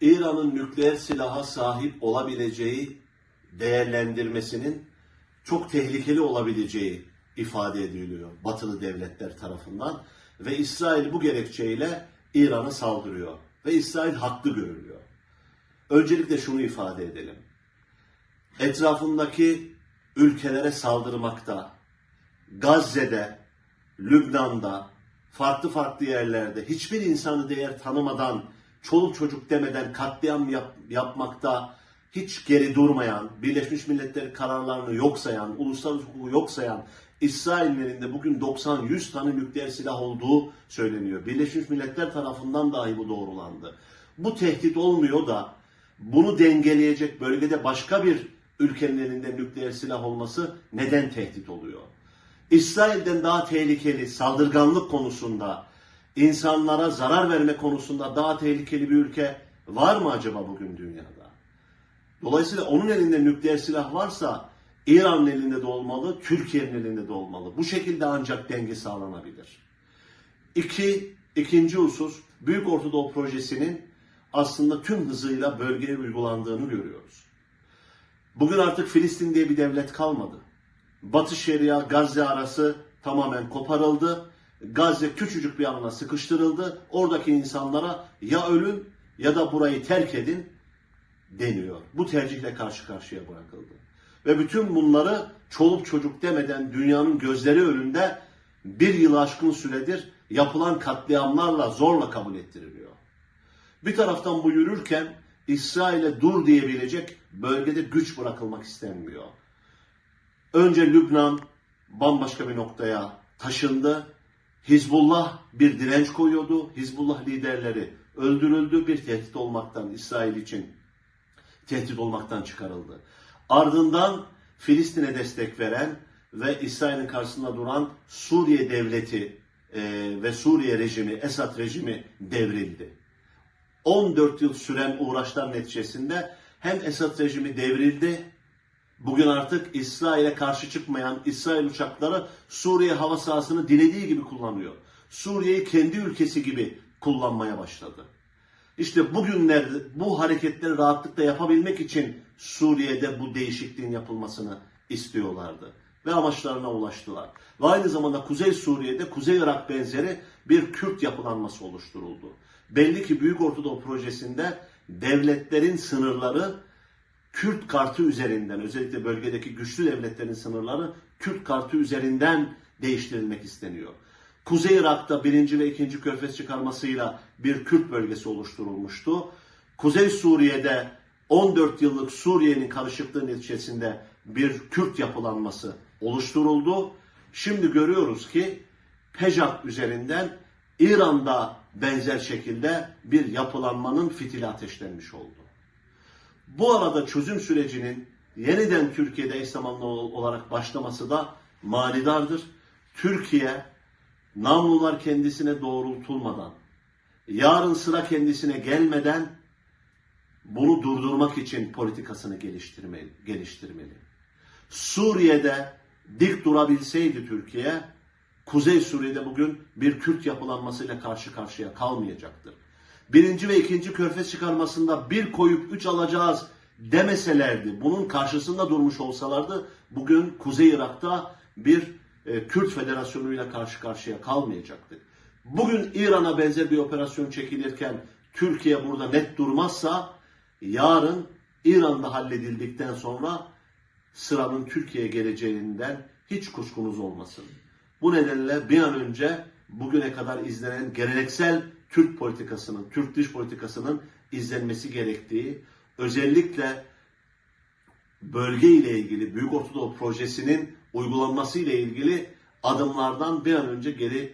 İran'ın nükleer silaha sahip olabileceği değerlendirmesinin çok tehlikeli olabileceği ifade ediliyor batılı devletler tarafından ve İsrail bu gerekçeyle İran'a saldırıyor ve İsrail haklı görülüyor. Öncelikle şunu ifade edelim. Etrafındaki ülkelere saldırmakta, Gazze'de, Lübnan'da, farklı farklı yerlerde hiçbir insanı değer tanımadan, çoluk çocuk demeden katliam yap- yapmakta hiç geri durmayan, Birleşmiş Milletler kararlarını yok sayan, uluslararası hukuku yok sayan İsrail'in elinde bugün 90-100 tane nükleer silah olduğu söyleniyor. Birleşmiş Milletler tarafından dahi bu doğrulandı. Bu tehdit olmuyor da bunu dengeleyecek bölgede başka bir ülkenin elinde nükleer silah olması neden tehdit oluyor? İsrail'den daha tehlikeli saldırganlık konusunda, insanlara zarar verme konusunda daha tehlikeli bir ülke var mı acaba bugün dünyada? Dolayısıyla onun elinde nükleer silah varsa İran'ın elinde de olmalı, Türkiye'nin elinde de olmalı. Bu şekilde ancak denge sağlanabilir. İki, ikinci husus, Büyük Ortadoğu Projesi'nin aslında tüm hızıyla bölgeye uygulandığını görüyoruz. Bugün artık Filistin diye bir devlet kalmadı. Batı Şeria, Gazze arası tamamen koparıldı. Gazze küçücük bir alana sıkıştırıldı. Oradaki insanlara ya ölün ya da burayı terk edin deniyor. Bu tercihle karşı karşıya bırakıldı. Ve bütün bunları çoluk çocuk demeden dünyanın gözleri önünde bir yıl aşkın süredir yapılan katliamlarla zorla kabul ettiriliyor. Bir taraftan bu yürürken İsrail'e dur diyebilecek bölgede güç bırakılmak istenmiyor. Önce Lübnan bambaşka bir noktaya taşındı. Hizbullah bir direnç koyuyordu. Hizbullah liderleri öldürüldü. Bir tehdit olmaktan İsrail için tehdit olmaktan çıkarıldı. Ardından Filistin'e destek veren ve İsrail'in karşısında duran Suriye devleti e, ve Suriye rejimi, Esad rejimi devrildi. 14 yıl süren uğraşlar neticesinde hem Esad rejimi devrildi, bugün artık İsrail'e karşı çıkmayan İsrail uçakları Suriye hava sahasını dilediği gibi kullanıyor. Suriye'yi kendi ülkesi gibi kullanmaya başladı. İşte bugünlerde bu hareketleri rahatlıkla yapabilmek için Suriye'de bu değişikliğin yapılmasını istiyorlardı. Ve amaçlarına ulaştılar. Ve aynı zamanda Kuzey Suriye'de Kuzey Irak benzeri bir Kürt yapılanması oluşturuldu. Belli ki Büyük Ortadoğu Projesi'nde devletlerin sınırları Kürt kartı üzerinden özellikle bölgedeki güçlü devletlerin sınırları Kürt kartı üzerinden değiştirilmek isteniyor. Kuzey Irak'ta birinci ve ikinci körfez çıkarmasıyla bir Kürt bölgesi oluşturulmuştu. Kuzey Suriye'de 14 yıllık Suriye'nin karışıklığı neticesinde bir Kürt yapılanması oluşturuldu. Şimdi görüyoruz ki Pejak üzerinden İran'da benzer şekilde bir yapılanmanın fitili ateşlenmiş oldu. Bu arada çözüm sürecinin yeniden Türkiye'de eş zamanlı olarak başlaması da manidardır. Türkiye namlular kendisine doğrultulmadan, yarın sıra kendisine gelmeden bunu durdurmak için politikasını geliştirmeli. geliştirmeli. Suriye'de dik durabilseydi Türkiye, Kuzey Suriye'de bugün bir Kürt yapılanmasıyla karşı karşıya kalmayacaktır. Birinci ve ikinci körfez çıkarmasında bir koyup üç alacağız demeselerdi, bunun karşısında durmuş olsalardı bugün Kuzey Irak'ta bir e, Kürt Federasyonu ile karşı karşıya kalmayacaktık. Bugün İran'a benzer bir operasyon çekilirken Türkiye burada net durmazsa yarın İran'da halledildikten sonra sıranın Türkiye'ye geleceğinden hiç kuşkunuz olmasın. Bu nedenle bir an önce bugüne kadar izlenen geleneksel Türk politikasının, Türk dış politikasının izlenmesi gerektiği, özellikle bölge ile ilgili Büyük Ortadoğu Projesi'nin uygulanması ile ilgili adımlardan bir an önce geri